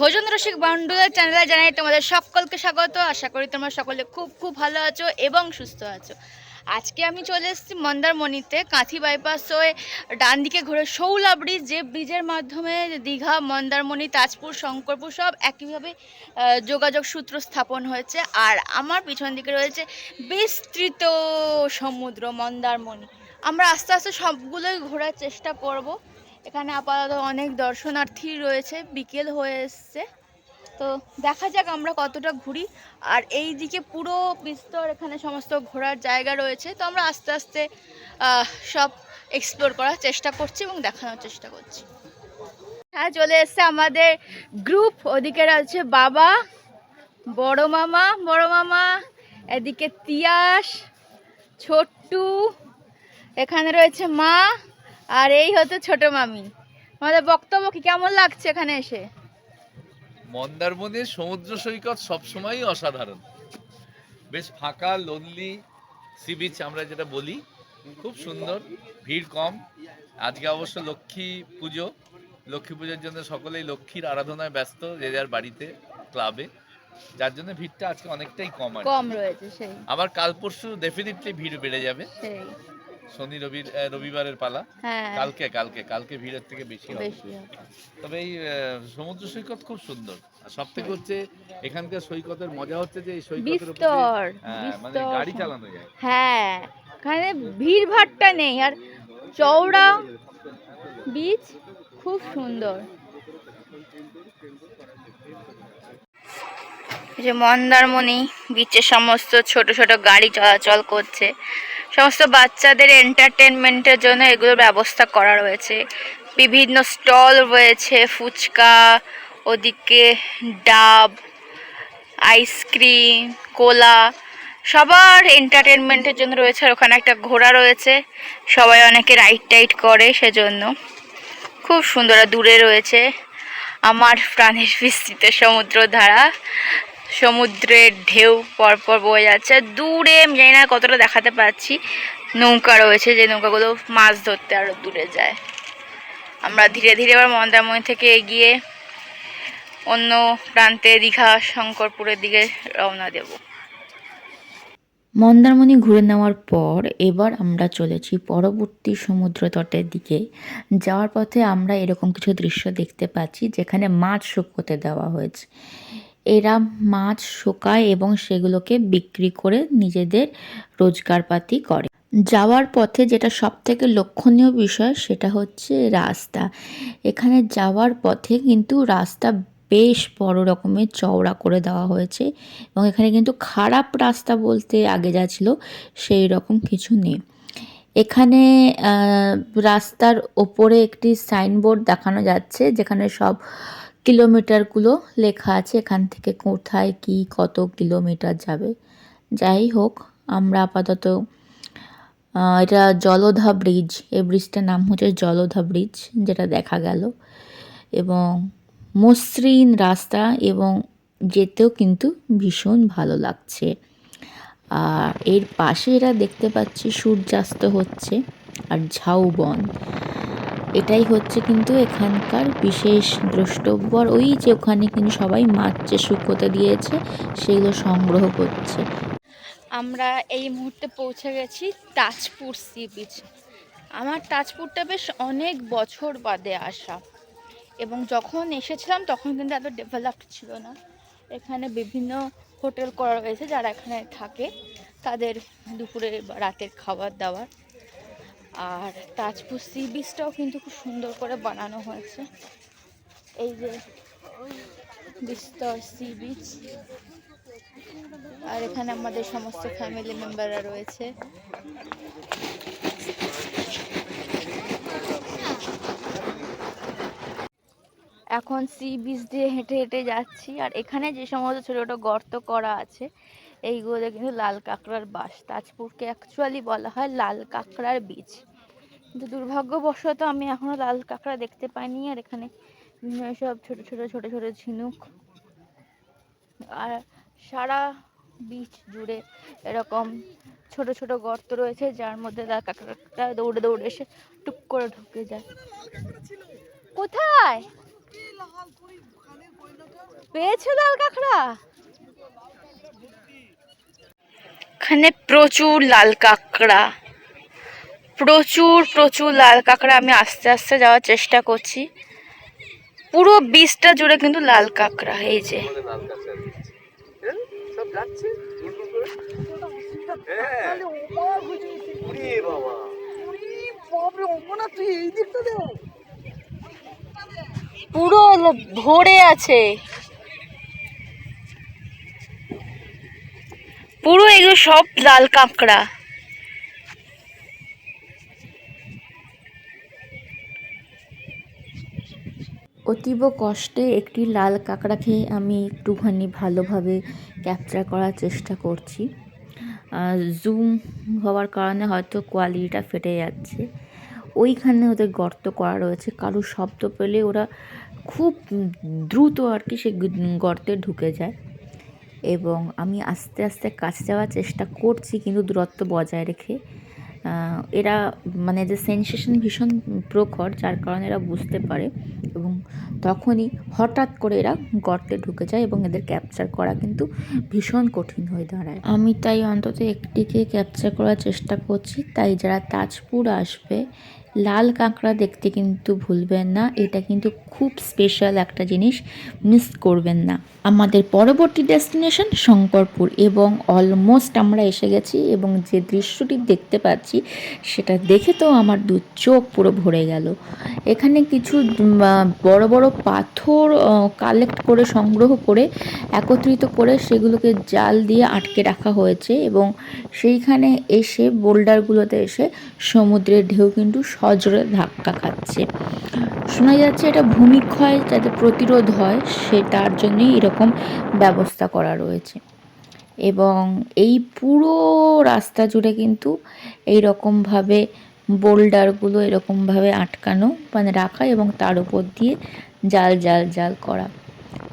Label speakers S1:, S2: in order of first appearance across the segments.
S1: ভোজন রসিক বান্ডুলার চ্যানেলে জানাই তোমাদের সকলকে স্বাগত। আশা করি তোমরা সকলে খুব খুব ভালো আছো এবং সুস্থ আছো। আজকে আমি চলে এসেছি মন্দারমণিতে, কাঁথি বাইপাস হয়ে ডান দিকে ঘুরে শৌলা ব্রিজ যে ব্রিজের মাধ্যমে দীঘা, মন্দারমণি, তাজপুর, শঙ্করপুর সব একইভাবে যোগাযোগ সূত্র স্থাপন হয়েছে। আর আমার পিছন দিকে রয়েছে বিস্তৃত সমুদ্র মন্দারমণি। আমরা আস্তে আস্তে সবগুলোই ঘোরার চেষ্টা করব। এখানে আপাতত অনেক দর্শনার্থী রয়েছে, বিকেল হয়ে এসছে। তো দেখা যাক আমরা কতটা ঘুরি। আর এই দিকে পুরো বিস্তর এখানে সমস্ত ঘোরার জায়গা রয়েছে। তো আমরা আস্তে আস্তে সব এক্সপ্লোর করার চেষ্টা করছি এবং দেখানোর চেষ্টা করছি। হ্যাঁ চলে এসছে আমাদের গ্রুপ ওদিকে রয়েছে বাবা, বড় মামা বড় মামা, এদিকে তিয়াস, ছোট্টু, এখানে রয়েছে মা। আর এই হচ্ছে ছোট মামি। আমাদের বক্তব্য কি? কেমন লাগছে এখানে এসে?
S2: মন্দারমণির সমুদ্র সৈকত সবসময়ই অসাধারণ। বেশ ফাঁকা লোনলি সি বিচ আমরা যেটা বলি খুব সুন্দর ভিড় কম। আজকে অবশ্য লক্ষ্মী পুজো। লক্ষ্মী পুজোর জন্য সকলেই লক্ষ্মীর আরাধনায় ব্যস্ত যে যার বাড়িতে ক্লাবে যার জন্য ভিড়টা আজকে অনেকটাই কম
S1: রয়েছে সেই।
S2: আবার কাল পরশু ডেফিনেটলি ভিড় বেড়ে যাবে।
S1: সেই।
S2: শনি রবি রবিবারের পালা।
S1: হ্যাঁ।
S2: কালকে কালকে কালকে ভিড়ের থেকে বেশি হবে। তবে এই সমুদ্র সৈকত খুব সুন্দর। আর সব থেকে হচ্ছে এখানকার সৈকতের মজা হচ্ছে যে এই সৈকতের উপর হ্যাঁ, মানে গাড়ি চালানো যায়।
S1: হ্যাঁ এখানে ভিড় ভাট্টা নেই। আর চওড়া বীচ খুব সুন্দর। যে মন্দারমণি বিচে সমস্ত ছোট ছোট গাড়ি চলাচল করছে। সমস্ত বাচ্চাদের এন্টারটেনমেন্টের জন্য এগুলোর ব্যবস্থা করা রয়েছে। বিভিন্ন স্টল রয়েছে, ফুচকা, ওদিকে ডাব আইসক্রিম কোলা সবার এন্টারটেনমেন্টের জন্য রয়েছে। আর ওখানে একটা ঘোড়া রয়েছে। সবাই অনেকে রাইড টাইড করে সেজন্য। খুব সুন্দর দূরে রয়েছে আমার প্রাণের বিস্তৃত সমুদ্র ধারা সমুদ্রের ঢেউ পরপর বয়ে যাচ্ছে। দূরে আমি জানি না কতটা দেখাতে পাচ্ছি। নৌকা রয়েছে, যে নৌকাগুলো মাছ ধরতে আরও দূরে যায়। আমরা ধীরে ধীরে আবার মন্দারমণি থেকে এগিয়ে অন্য প্রান্তে দীঘা, শঙ্করপুরের দিকে রওনা দেব।
S3: মন্দারমণি ঘুরে নেওয়ার পর এবার আমরা চলেছি পরবর্তী সমুদ্র তটের দিকে। যাওয়ার পথে আমরা এরকম কিছু দৃশ্য দেখতে পাচ্ছি, যেখানে মাছ শুকোতে দেওয়া হয়েছে। এরা মাছ শুকায় এবং সেগুলোকে বিক্রি করে নিজেদের রোজগারপাতি করে। যাওয়ার পথে যেটা সব থেকে লক্ষণীয় বিষয় সেটা হচ্ছে রাস্তা। এখানে যাওয়ার পথে কিন্তু রাস্তা বেশ বড় রকমের চওড়া করে দেওয়া হয়েছে এবং এখানে কিন্তু খারাপ রাস্তা বলতে আগে যা ছিল সেই রকম কিছু নেই। এখানে রাস্তার ওপরে একটি সাইনবোর্ড দেখানো যাচ্ছে যেখানে সব কিলোমিটারগুলো লেখা আছে, এখান থেকে কোথায় কি কত কিলোমিটার যাবে। যাই হোক, আমরা আপাতত এটা জলধা ব্রিজ, এই ব্রিজটার নাম হচ্ছে জলধা ব্রিজ, যেটা দেখা গেল। এবং মসৃণ রাস্তা এবং যেতেও কিন্তু ভীষণ ভালো লাগছে। আর এর পাশে এরা দেখতে পাচ্ছি, সূর্যাস্ত হচ্ছে, আর ঝাউবন। এটাই হচ্ছে কিন্তু এখানকার বিশেষ দ্রষ্টব্য। আর ওই যে ওখানে কিন্তু সবাই মাছ যে শুকোতে দিয়েছে, সেগুলো সংগ্রহ করছে।
S1: আমরা এই মুহূর্তে পৌঁছে গেছি তাজপুর সি বিচ। আমার তাজপুরটা বেশ অনেক বছর বাদে আসা। এবং যখন এসেছিলাম তখন কিন্তু এত ডেভেলপড ছিল না। এখানে বিভিন্ন হোটেল করা রয়েছে যারা এখানে থাকে, তাদের দুপুরে রাতের খাবার দাবার। আর তাজপুর সি বিচটাও কিন্তু খুব সুন্দর করে বানানো হয়েছে। এই যে বিস্তর সি বিচ আর এখানে আমাদের সমস্ত ফ্যামিলি মেম্বাররা রয়েছে। এখন সি বিচ দিয়ে হেঁটে হেঁটে যাচ্ছি। আর এখানে যে সমস্ত ছোটো ছোটো গর্ত করা আছে, এইগুলো কিন্তু লাল কাঁকড়ার বাস। তাজপুরকে অ্যাকচুয়ালি বলা হয় লাল কাঁকড়ার বীজ কিন্তু দুর্ভাগ্যবশত আমি এখনও লাল কাঁকড়া দেখতে পাইনি, আর এখানে সব ছোটো ছোটো ছোটো ছোটো ঝিনুক। আর সারা বিচ জুড়ে এরকম ছোট ছোট গর্ত রয়েছে, যার মধ্যে লাল কাঁকড়াটা দৌড়ে দৌড়ে এসে টুক করে ঢুকে যায়। কোথায়? পেয়েছ লাল কাঁকড়া? এখানে প্রচুর লাল কাঁকড়া। প্রচুর প্রচুর লাল কাঁকড়া আমি আস্তে আস্তে যাওয়ার চেষ্টা করছি। পুরো বীজটা জুড়ে কিন্তু লাল কাঁকড়া, এই যে। পুরো ভরে আছে। পুরো এগুলো সব লাল কাঁকড়া।
S3: অতীব কষ্টে একটি লাল কাঁকড়াকে আমি একটুখানি ভালোভাবে ক্যাপচার করার চেষ্টা করছি। জুম হওয়ার কারণে হয়তো কোয়ালিটিটা ফেটে যাচ্ছে। ওইখানে ওদের গর্ত করা রয়েছে। কারও শব্দ পেলে ওরা খুব দ্রুত আর কি সে গর্তে ঢুকে যায়। এবং আমি আস্তে আস্তে কাছে যাওয়ার চেষ্টা করছি, কিন্তু দূরত্ব বজায় রেখে এরা মানে যে সেন্সেশন ভীষণ প্রখর, যার কারণে এরা বুঝতে পারে এবং তখনই হঠাৎ করে এরা গর্তে ঢুকে যায় এবং এদের ক্যাপচার করা কিন্তু ভীষণ কঠিন হয়ে দাঁড়ায়। আমি তাই অন্তত একটিকে ক্যাপচার করার চেষ্টা করছি, তাই যারা তাজপুর আসবে লাল কাঁকড়া দেখতে কিন্তু ভুলবেন না। এটা কিন্তু খুব স্পেশাল একটা জিনিস মিস করবেন না। আমাদের পরবর্তী ডেস্টিনেশন শঙ্করপুর এবং অলমোস্ট আমরা এসে গেছি এবং যে দৃশ্যটি দেখতে পাচ্ছি, সেটা দেখে তো আমার দু চোখ পুরো ভরে গেল। এখানে কিছু বড় বড় পাথর কালেক্ট করে, সংগ্রহ করে, একত্রিত করে সেগুলোকে জাল দিয়ে আটকে রাখা হয়েছে এবং সেইখানে এসে বোল্ডারগুলোতে এসে সমুদ্রের ঢেউ কিন্তু সজোরে ধাক্কা খাচ্ছে। শোনা যাচ্ছে এটা ভূমিক্ষয় যাতে প্রতিরোধ হয়, সেটার জন্যই এরকম ব্যবস্থা করা রয়েছে। এবং এই পুরো রাস্তা জুড়ে কিন্তু এই রকমভাবে বোল্ডারগুলো এরকমভাবে আটকানো মানে রাখা এবং তার উপর দিয়ে জাল জাল জাল করা।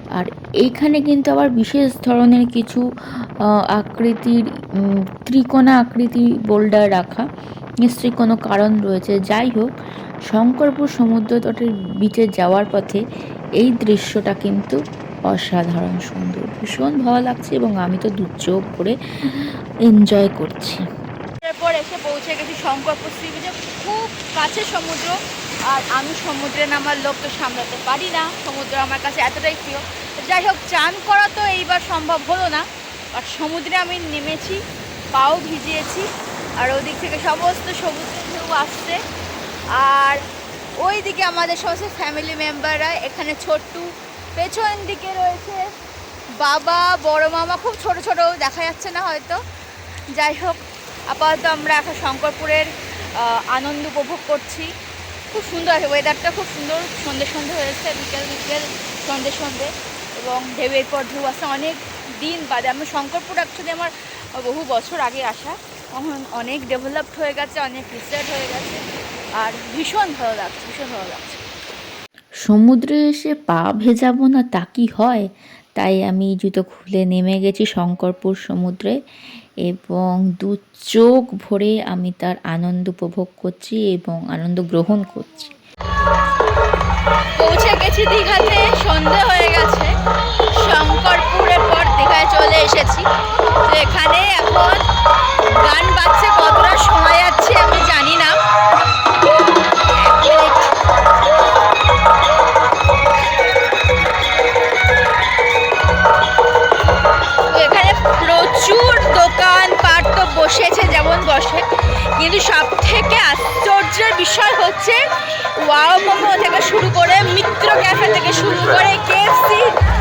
S3: আর এইখানে কিন্তু আবার বিশেষ ধরনের কিছু আকৃতির ত্রিকোণা আকৃতির বোল্ডার রাখা নিশ্চয়ই কোনো কারণ রয়েছে। যাই হোক, শঙ্করপুর সমুদ্র তটের বিচে যাওয়ার পথে এই দৃশ্যটা কিন্তু অসাধারণ সুন্দর। ভীষণ ভালো লাগছে এবং আমি তো দু চোখ করে এনজয় করছি।
S1: এরপর এসে পৌঁছে গেছি শঙ্করপুর সি খুব কাছে সমুদ্র আর আমি সমুদ্রে নামার লোক তো সামলাতে পারি না। সমুদ্র আমার কাছে এতটাই প্রিয়। যাই হোক, চান করা তো এইবার সম্ভব হলো না। আর সমুদ্রে আমি নেমেছি, পাও ভিজিয়েছি, আর ওদিক থেকে সমস্ত সমুদ্র ঢেউ আসছে। আর ওই দিকে আমাদের সমস্ত ফ্যামিলি মেম্বাররা এখানে ছোট্টু, পেছন দিকে রয়েছে বাবা, বড় মামা, খুব ছোট ছোট, দেখা যাচ্ছে না হয়তো। যাই হোক, আপাতত আমরা এখন শঙ্করপুরের আনন্দ উপভোগ করছি। খুব সুন্দর আছে ওয়েদারটা খুব সুন্দর, সন্ধে সন্ধে হয়েছে, বিকেল বিকেল, সন্ধে সন্ধে, এবং ঢেউয়ের পর ঢেউ আসে অনেক দিন বাদে। আমি শঙ্করপুর অ্যাকচুয়ালি আমার বহু বছর আগে আসা, এখন অনেক ডেভেলপড হয়ে গেছে, অনেক রিসেট হয়ে গেছে, আর ভীষণ ভালো লাগছে, ভীষণ ভালো লাগছে।
S3: সমুদ্রে এসে পা ভেজাবো না তা কি হয়? তাই আমি জুতো খুলে নেমে গেছি শঙ্করপুর সমুদ্রে। এবং দু চোখ ভরে আমি তার আনন্দ উপভোগ করছি এবং আনন্দ গ্রহণ করছি।
S1: পৌঁছে গেছি দীঘাতে, সন্ধে হয়ে গেছে। শঙ্করপুরের পর দীঘায় চলে এসেছি। এখানে এখন গান বাজছে কতটা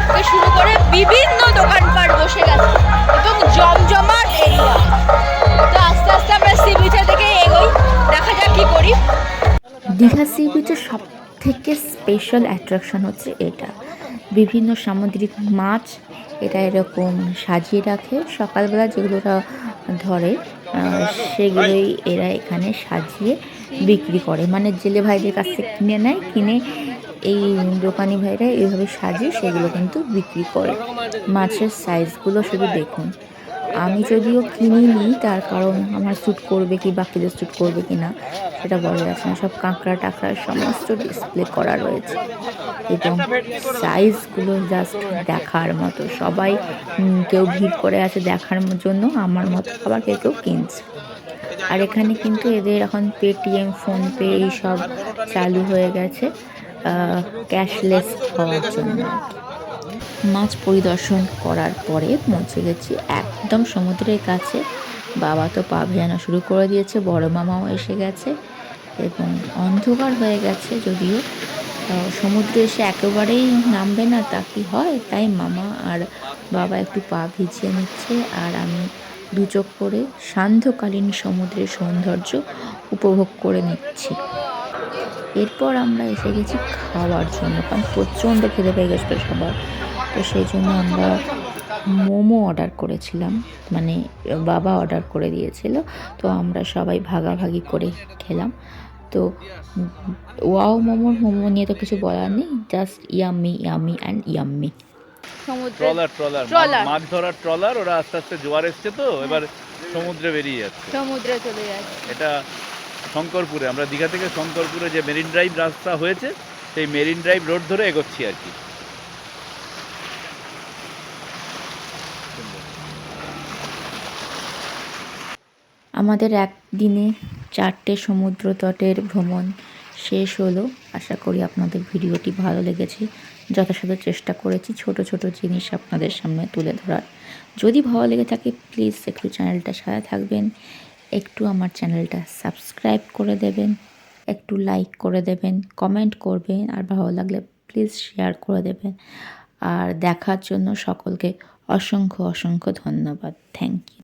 S1: থেকে শুরু করে বিভিন্ন দোকানপাট বসে গেছে এবং জমজমাট এরিয়া। তো আস্তে আস্তে আমরা সি বিচের দিকে এগোই, দেখা যাক কি করি।
S3: দীঘা সি বিচের সব থেকে স্পেশাল অ্যাট্রাকশন হচ্ছে এটা। বিভিন্ন সামুদ্রিক মাছ, এটা এরকম সাজিয়ে রাখে। সকালবেলা যেগুলোরা ধরে সেগুলোই এরা এখানে সাজিয়ে বিক্রি করে। মানে জেলে ভাইদের কাছ থেকে কিনে নেয়, কিনে এই দোকানি ভাইরা এইভাবে সাজিয়ে সেগুলো কিন্তু বিক্রি করে। মাছের সাইজগুলো শুধু দেখুন। আমি যদিও কিনিনি, তার কারণ আমার স্যুট করবে কি, বাকিদের শ্যুট করবে কি না, সেটা বলা যাচ্ছে না। সব কাঁকড়া, টাকড়া, সমস্ত ডিসপ্লে করা রয়েছে। এবং সাইজগুলো জাস্ট দেখার মতো। সবাই কেউ ভিড় করে আছে দেখার জন্য, আমার মতো আবার কেউ কেউ কিনছে। আর এখানে কিন্তু এদের এখন পেটিএম ফোনপে এইসব চালু হয়ে গেছে। ক্যাশলেস হওয়ার জন্য। মাছ পরিদর্শন করার পরে পৌঁছে গেছি একদম সমুদ্রের কাছে। বাবা তো পা ভেজানো শুরু করে দিয়েছে, বড় মামাও এসে গেছে এবং অন্ধকার হয়ে গেছে যদিও। সমুদ্রে এসে একেবারেই নামবে না, তা কি হয়? তাই মামা আর বাবা একটু পা ভিজিয়ে নিচ্ছে আর আমি দু চোখ করে সান্ধ্যকালীন সমুদ্রের সৌন্দর্য উপভোগ করে নিচ্ছি। এরপর আমরা এসে গেছি খাওয়ার জন্য কারণ প্রচণ্ড খেতে পেয়ে গেছিল সবার। তো সেই জন্য আমরা মোমো অর্ডার করেছিলাম মানে বাবা অর্ডার করে দিয়েছিল। তো আমরা সবাই ভাগাভাগি করে খেলাম। তো ওয়াও মোমোর মোমো নিয়ে তো কিছু বলার নেই just yummy yummy and yummy.
S1: সমুদ্রে
S2: ট্রলার ট্রলার।
S1: ট্রলার।
S2: মাছ ধরার ট্রলার ওরা আস্তে আস্তে জোয়ার এসছে তো এবার সমুদ্রে বেরিয়ে যাচ্ছে।
S1: সমুদ্রে চলে যাচ্ছে।
S2: এটা শঙ্করপুরে, আমরা দীঘা থেকে শঙ্করপুরে যে মেরিন ড্রাইভ রাস্তা হয়েছে, সেই মেরিন ড্রাইভ রোড ধরে এগোচ্ছি আর কি।
S3: আমাদের একদিনে চারটে সমুদ্র তটের ভ্রমণ শেষ হলো। আশা করি আপনাদের ভিডিওটি ভালো লেগেছে। যথাসাধ্য চেষ্টা করেছি ছোট ছোট জিনিস আপনাদের সামনে তুলে ধরার। যদি ভালো লেগে থাকে প্লিজ একটু চ্যানেলটা সাথে থাকবেন। একটু আমার চ্যানেলটা সাবস্ক্রাইব করে দেবেন, একটু লাইক করে দেবেন, কমেন্ট করবেন, আর ভালো লাগলে প্লিজ শেয়ার করে দেবেন। আর দেখার জন্য সকলকে অসংখ্য অসংখ্য ধন্যবাদ। Thank you.